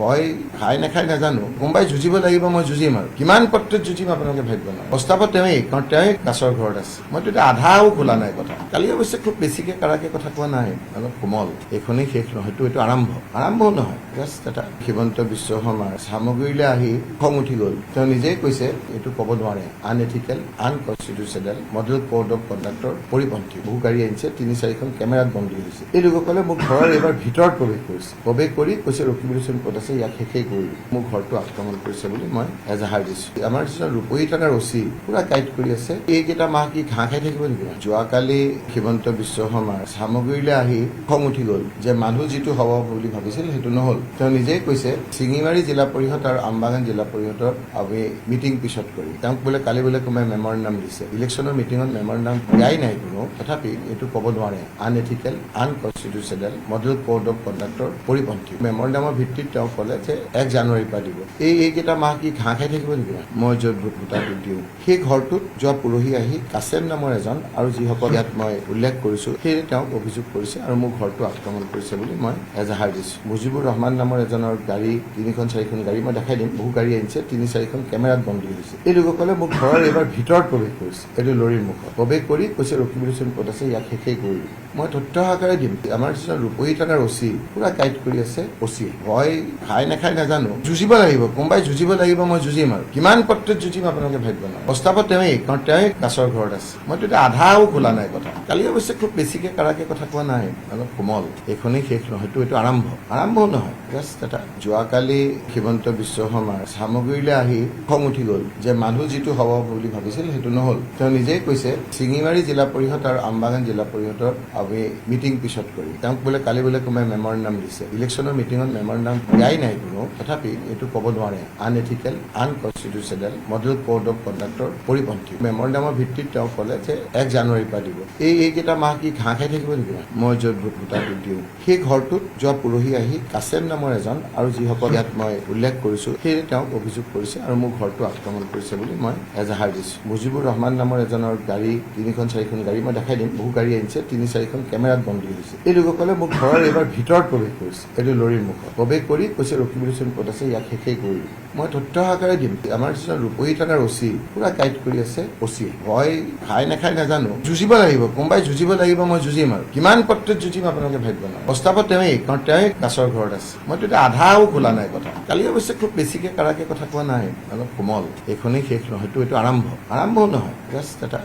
ভয় খাই নাখাই নাজানো। কোনোবাই যুঁজিব লাগিব, মই যুঁজিম আৰু। কিমান পত্ৰত যুঁজিম আপোনালোকে ভাবিব নহয় প্ৰস্তাৱত তেওঁৱেই, কাৰণ তেওঁৱেই কাছৰ ঘৰত আছে। মইতো এতিয়া আধাও খোলা নাই কথা। কালি অৱশ্যে খুব বেছিকে কাৰাকে কথা কোৱা নাই। অলপ কোমল। এইখনেই শেষ নহয় এইটো আৰম্ভ। আৰম্ভও নহয়। জাষ্ট এটা হিমন্ত বিশ্ব শৰ্মাৰ সামগ্ৰীলৈ আহি খং উঠি গ'ল। তেওঁ নিজেই কৈছে, এইটো ক'ব নোৱাৰে। Unethical unconstitutional model code of conduct পৰিপন্থী। বহু গাড়ী আনিছে, তিনি চাৰিখন কেমেৰাত বন্দী হৈছে। এই লোকসকলে মোক ঘৰৰ এইবাৰ ভিতৰত প্ৰৱেশ কৰিছে। প্ৰৱেশ কৰি কৈছে ৰকিবুলচোন ক'ত আছে? ইয়াক শেষেই কৰিলো মোৰ ঘৰটো আক্ৰমণ কৰিছে বুলি মই এজাহাৰ দিছো। আমাৰ নিচিনা ৰূপহী থানাৰ অচি পুৰা গাইড কৰি আছে। এইকেইটা মাহ কি ঘাঁহ খাই থাকিব নেকি যোৱাকালি হিমন্ত বিশ্ব শৰ্মাৰ চামগুৰিলৈ আহি খং উঠি গ'ল যে মানুহ যিটো হ'ব বুলি ভাবিছিল, সেইটো নহ'ল। তেওঁ নিজেই কৈছে শিঙিমাৰী জিলা পৰিষদ আৰু আমবাগান জিলা পৰিষদৰ আমি মিটিং পিছত কৰি তেওঁক বোলে কালি বোলে কোনোবাই মেমৰ নাম দিছে। ইলেকশ্যনৰ মিটিঙত মেমৰ নাম দিয়াই নাই কোনো। তথাপি এইটো ক'ব নোৱাৰে। আন unethical, unconstitutional model code of conduct পৰিপন্থী। মেমৰ নামৰ ভিত্তিত তেওঁ ক'লে যে এক জানুৱাৰীৰ পৰা দিব। এই এইকেইটা মাহ কি ঘাঁহ খাই থাকিব নেকি? মই য'ত ভোটাৰটো দিওঁ। সেই ঘৰটোত যোৱা পৰহি আহি কাছেম নামৰ এজন আৰু যিসকল ইয়াত মই উল্লেখ কৰিছো, সেয়ে তেওঁক অভিযোগ কৰিছে আৰু মোৰ ঘৰটো আক্ৰমণ কৰিছে বুলি মই এজাহাৰ দিছো। মুজিবুৰ ৰহমান নামৰ এজনৰ গাড়ী, তিনিখন, চাৰিখন গাড়ী মই দেখাই দিম। বহু গাড়ী আনিছে তিনি, চাৰিখন কেমেৰাত বন্দী হৈছে। এই লোকসকলে মোক ঘৰৰ এইবাৰ ভিতৰত প্ৰৱেশ কৰিছে। এইটো লৰিৰ মুখত। প্ৰৱেশ কৰি কৈছে ৰকিবুলচোন ক'ত আছে? ইয়াক শেষেই কৰিলো মই তথ্য সহকাৰে দিম। আমাৰ নিচিনা ৰূপহী থানাৰ অচি, পুৰা গাইড কৰি আছে অচি। ভয় খাই নাখাই নাজানো। যুঁজিব লাগিব কোনোবাই যুঁজিব লাগিব মই যুঁজিম আৰু কিমান পত্ৰত যুঁজিম আপোনালোকে ভাবিব নহয় প্ৰস্তাৱত তেওঁৱেই কাৰণ তেওঁৱেই কাছৰ ঘৰত আছে। মইতো এতিয়া আধাও খোলা নাই কথা। কালি অৱশ্যে খুব বেছিকে কাৰাকে কথা কোৱা নাই। অলপ কোমল। এইখনেই শেষ নহয় এইটো আৰম্ভ। আৰম্ভও নহয়। জাষ্ট এটা যোৱাকালি হিমন্ত বিশ্ব শৰ্মাৰ সামগ্ৰীলৈ আহি খং উঠি গ'ল যে মানুহ যিটো হ'ব বুলি ভাবিছিল, সেইটো নহ'ল। তেওঁ নিজেই কৈছে শিঙিমাৰী জিলা পৰিষদ আৰু আমবাগান জিলা পৰিষদৰ আমি মিটিং পিছত কৰি তেওঁক বোলে কালি বোলে কোনোবাই মেমৰ নাম দিছে। ইলেকশ্যনৰ মিটিঙত মেমৰ নাম নাই কোনো তথাপি এইটো ক'ব নোৱাৰে। Unethical unconstitutional model code of conduct পৰিপন্থী। মেমৰ নামৰ ভিত্তিত তেওঁ ক'লে যে এক জানুৱাৰীৰ পৰা দিব। এই এইকেইটা মাহ কি ঘাঁহ খাই থাকিব নেকি? মই য'ত ভোটাৰটো দিওঁ। সেই ঘৰটোত যোৱা পৰহি আহি কাছেম নামৰ এজন আৰু যিসকল ইয়াত মই উল্লেখ কৰিছো, সেয়ে তেওঁক অভিযোগ কৰিছে আৰু মোৰ ঘৰটো আক্ৰমণ কৰিছে বুলি মই এজাহাৰ দিছো। মুজিবুৰ ৰহমান নামৰ এজনৰ গাড়ী, তিনিখন, চাৰিখন গাড়ী মই দেখাই দিম। বহু গাড়ী আনিছে তিনি, চাৰিখন কেমেৰাত বন্দী হৈছে। এই লোকসকলে মোক ঘৰৰ এইবাৰ ভিতৰত প্ৰৱেশ কৰিছে। এইটো লৰিৰ মুখত। প্ৰৱেশ কৰি কৈছে ৰকিবুলচোন ক'ত আছে, ইয়াক শেষেই কৰিলো মই তথ্য সহকাৰে দিম। আমাৰ নিচিনা ৰূপহী থানাৰ অচি পুৰা গাইড কৰি আছে অচি ভয় খাই নাখাই নাজানো। যুঁজিব লাগিব, কোনোবাই যুঁজিব লাগিব, মই যুঁজিম আৰু। কিমান পত্ৰত যুঁজিম আপোনালোকে ভাবিব নহয় প্ৰস্তাৱত তেওঁৱেই কাৰণ তেওঁৱেই কাছৰ ঘৰত আছে। মইতো এতিয়া আধাও খোলা নাই কথা। কালি অৱশ্যে খুব বেছিকে কাৰাকে কথা কোৱা নাই। অলপ কোমল। এইখনেই শেষ নহয় এইটো আৰম্ভ। আৰম্ভও নহয়, জাষ্ট এটা